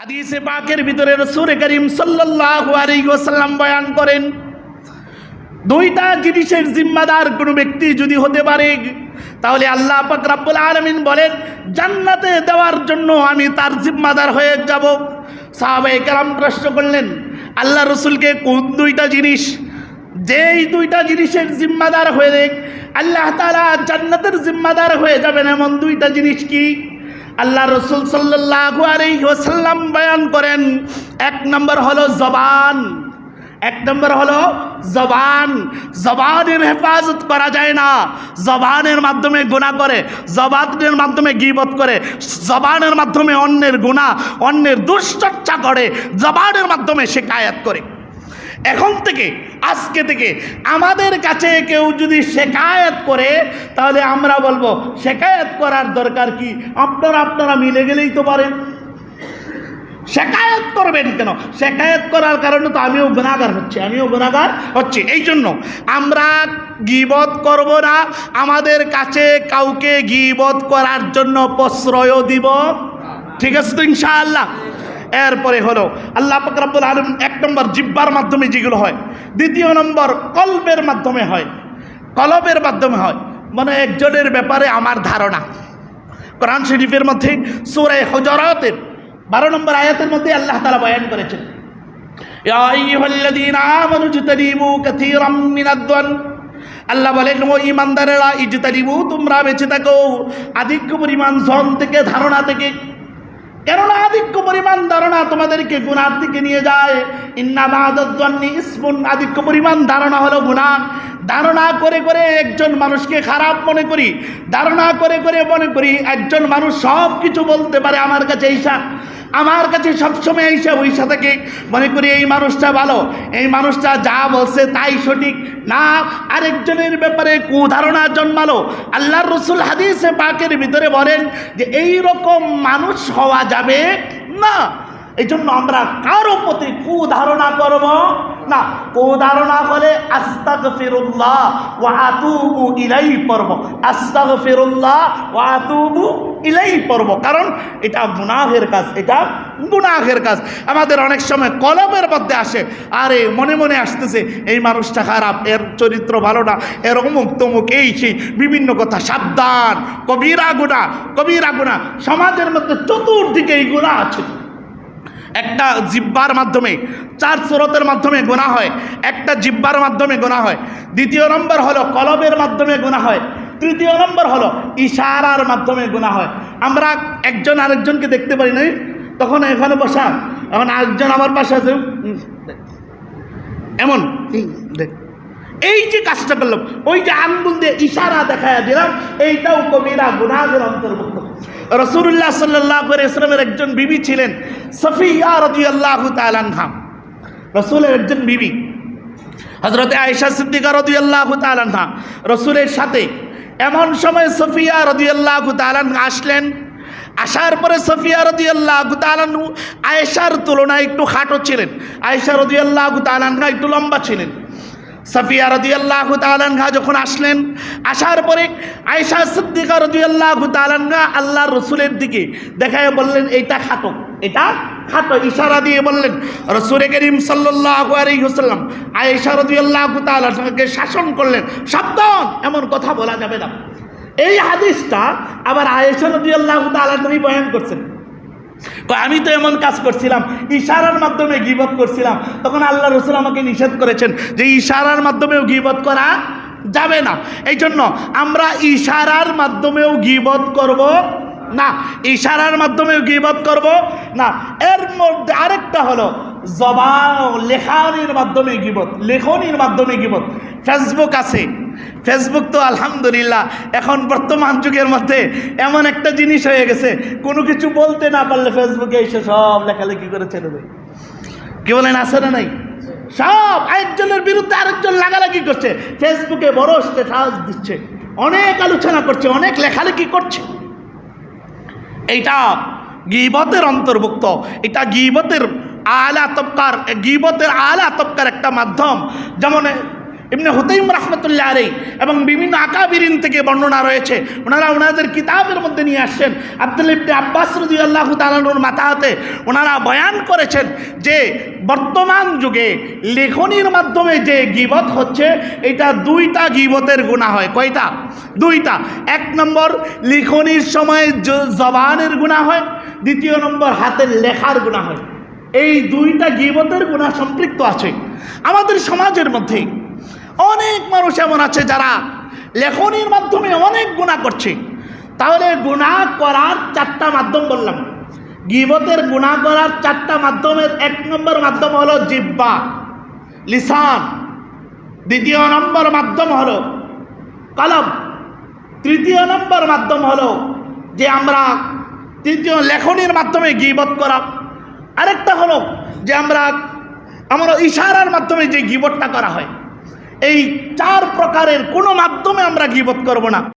হাদিসে পাকের ভিতরে রসুল করিম সাল্লাল্লাহু বয়ান করেন, দুইটা জিনিসের জিম্মাদার কোনো ব্যক্তি যদি হতে পারে, তাহলে আল্লাহ পাক আলামিন বলেন, জান্নাতে দেওয়ার জন্য আমি তার জিম্মাদার হয়ে যাব। সাহাবায়ে কেরাম প্রশ্ন করলেন, আল্লাহ রসুলকে কোন দুইটা জিনিস, যেই দুইটা জিনিসের জিম্মাদার হয়ে আল্লাহ তাআলা জান্নাতের জিম্মাদার হয়ে যাবেন এমন দুইটা জিনিস কি? আল্লাহ রসুল ওয়াসাল্লাম বয়ান করেন, এক নম্বর হলো জবান, এক নম্বর হলো জবান। জবানের হেফাজত করা যায় না। জবানের মাধ্যমে গুণা করে, জবানের মাধ্যমে গিবত করে, জবানের মাধ্যমে অন্যের গুণা অন্যের দুশ্চর্চা করে, জবানের মাধ্যমে শেখায়াত করে। এখন থেকে, আজকে থেকে আমাদের কাছে কেউ যদি শেখায়ত করে, তাহলে আমরা বলব, শেখায়ত করার দরকার কি? আপনারা আপনারা মিলে গেলেই তো পারেন। শেখায়ত করবেন কেন? শেখায়ত করার কারণে তো আমিও গুণাগার হচ্ছে, আমিও গুণাগার হচ্ছে। এই জন্য আমরা গিবত করব না। আমাদের কাছে কাউকে গিবত করার জন্য প্রশ্রয়ও দিব। ঠিক আছে তো ইনশাআল্লাহ? এরপরে হলো আল্লাহ ফকরাবুল আলম এক নম্বর জিব্বার মাধ্যমে যেগুলো হয়, দ্বিতীয় নম্বর কল্পের মাধ্যমে হয়, কলবের মাধ্যমে হয়। মানে একজনের ব্যাপারে আমার ধারণা। কোরআন শরীফের মধ্যে সুরে হজরতের বারো নম্বর আয়াতের মধ্যে আল্লাহ তালা বয়ান করেছেন আল্লাহ বলেন, ও ইমানদারেরা ইজতানিবু তোমরা বেঁচে থাকো। আধিক্য পরিমাণ জন থেকে, ধারণা থেকে কেননা আধিক্য পরিমাণ ধারণা তোমাদেরকে গুণার দিকে নিয়ে যায়। ইন্না বাহাদুদ্দান্নি ইসমুন, আধিক্য পরিমাণ ধারণা হলো গুণা ধারণা করে করে একজন মানুষকে খারাপ মনে করি, ধারণা করে করে মনে করি একজন মানুষ সব কিছু বলতে পারে আমার কাছে এইসা। আমার কাছে সবসময় এইসা ওইসা থেকে। মনে করি এই মানুষটা ভালো। এই মানুষটা যা বলছে তাই সঠিক। না, আরেকজনের ব্যাপারে কুধারণা জন্মালো। আল্লাহ রসুল হাদিসে পাকের ভিতরে বলেন যে এই রকম মানুষ হওয়া যাবে না। এই জন্য আমরা কারও প্রতি কুধারণা করব না। কুধারণা হলে আস্তাগ ফিরুল্লাহ ও আতুবু ইলাই পর্ব আস্তাগ ফিরুল্লাহ ও আতুবু ইলাই পর্ব। কারণ এটা গুনাহের কাজ, এটা গুনাহের কাজ। আমাদের অনেক সময় কলমের মধ্যে আসে, আরে মনে মনে আসতেছে, এই মানুষটা খারাপ, এর চরিত্র ভালো না, এর অমুক তমুক এই সেই, বিভিন্ন কথা, সাবধান, কবিরা গুণা কবিরা গুণা। সমাজের মধ্যে চতুর্দিকে এই গুণা আছে। একটা জিব্বার মাধ্যমে, চার স্রোতের মাধ্যমে গোনা হয়, একটা জিব্বার মাধ্যমে গোনা হয়। দ্বিতীয় নম্বর হলো কলবের মাধ্যমে গোনা হয়। তৃতীয় নম্বর হলো ইশারার মাধ্যমে গোনা হয়। আমরা একজন আরেকজনকে দেখতে পারি নাই তখন এখানে বসা এখন আরেকজন আমার পাশে আছে। এমন? দেখ। এই যে কাজটা করলাম ওই যে আঙ্গুল দিয়ে ইশারা দেখায় দিলাম এইটাও কবিরা গুনাহের অন্তর্ভুক্ত। রসুল্লাহ সাল্লাহ ইসলামের একজন বিবি ছিলেন সফিয়া রদি আল্লাহ তালানহা রসুলের একজন বিবি। হজরতে আয়েশা সিদ্দিকা রদি আল্লাহ তালানহা রসুলের সাথে এমন সময় সফিয়া রদি আল্লাহ তালানহা আসলেন। আসার পরে সফিয়া রদি আল্লাহ তালানহু আয়েশার তুলনায় একটু খাটো ছিলেন। আয়েশা রদি আল্লাহ তালানহা একটু লম্বা ছিলেন। সাফিয়া রদিয়াল্লাহ তালানহা যখন আসলেন, আসার পরে আয়সা সিদ্দিকা রদিয়াল্লাহ তালানহা আল্লাহ রসুলের দিকে দেখায় বললেন, এইটা খাটো, এটা খাটো ইশারা দিয়ে বললেন, রসুল করিম সাল্লাহ আলহিহসাল্লাম আয়েশা রদিয়াল্লাহ তালানহাকে শাসন করলেন। সাবধান, এমন কথা বলা যাবে না। এই হাদিসটা আবার আয়েশা রদিয়াল্লাহ তালানহাই বয়ান করছেন। আমি তো এমন কাজ করছিলাম, ইশারার মাধ্যমে গিবত করছিলাম। তখন আল্লাহ রসুল আমাকে নিষেধ করেছেন যে ইশারার মাধ্যমেও গিবত করা যাবে না। এই জন্য আমরা ইশারার মাধ্যমেও গিবত করব না। ইশারার মাধ্যমেও গিবত করব না। মধ্যে আরেকটা হলো জবা লেখানির মাধ্যমে গিবত, লেখনির মাধ্যমে গিবত। ফেসবুক আছে। ফেসবুক তো আলহামদুলিল্লাহ এখন বর্তমান যুগের মধ্যে এমন একটা জিনিস হয়ে গেছে, কোনো কিছু বলতে না পারলে ফেসবুকে এসে সব লেখালেখি করে ছেড়ে দেয়। কি বলেন, আছে না নাই? সব একজনের বিরুদ্ধে আরেকজন লাগালাগি করছে ফেসবুকে বড় স্ট্যাটাস দিচ্ছে, অনেক আলোচনা করছে, অনেক লেখালেখি করছে। এইটা গিবতের অন্তর্ভুক্ত। এটা গিবতের আলা তবকার গিবতের আলা তবকার একটা মাধ্যম। যেমন এমনি হতেইম রহমতুল্লাহ আলী এবং বিভিন্ন আকাবিরিন থেকে বর্ণনা রয়েছে। ওনারা ওনাদের কিতাবের মধ্যে নিয়ে আসছেন। আব্দুল ইবনে আব্বাস রদি আল্লাহ তালানুর মাথাতে ওনারা বয়ান করেছেন যে, বর্তমান যুগে লেখনির মাধ্যমে যে গিবত হচ্ছে, এটা দুইটা গিবতের গুণা হয়। কয়টা? দুইটা। এক নম্বর, লিখনির সময় জবানের গুণা হয়। দ্বিতীয় নম্বর, হাতের লেখার গুণা হয়। এই দুইটা গিবতের গুণা সম্পৃক্ত আছে। আমাদের সমাজের মধ্যে অনেক মানুষ এমন আছে যারা লেখনির মাধ্যমে অনেক গুণা করছে। তাহলে গুণা করার চারটা মাধ্যম বললাম। গিবতের গুণা করার চারটা মাধ্যমের এক নম্বর মাধ্যম হলো জিব্বা লিসান। দ্বিতীয় নম্বর মাধ্যম হলো কলম। তৃতীয় নম্বর মাধ্যম হলো যে আমরা তৃতীয় লেখনির মাধ্যমে গিবত করা আরেকটা হলো যে আমরা আমরা ইশারার মাধ্যমে যে গিবতটা করা হয়। এই চার প্রকারের কোনো মাধ্যমে আমরা গিবত করব না।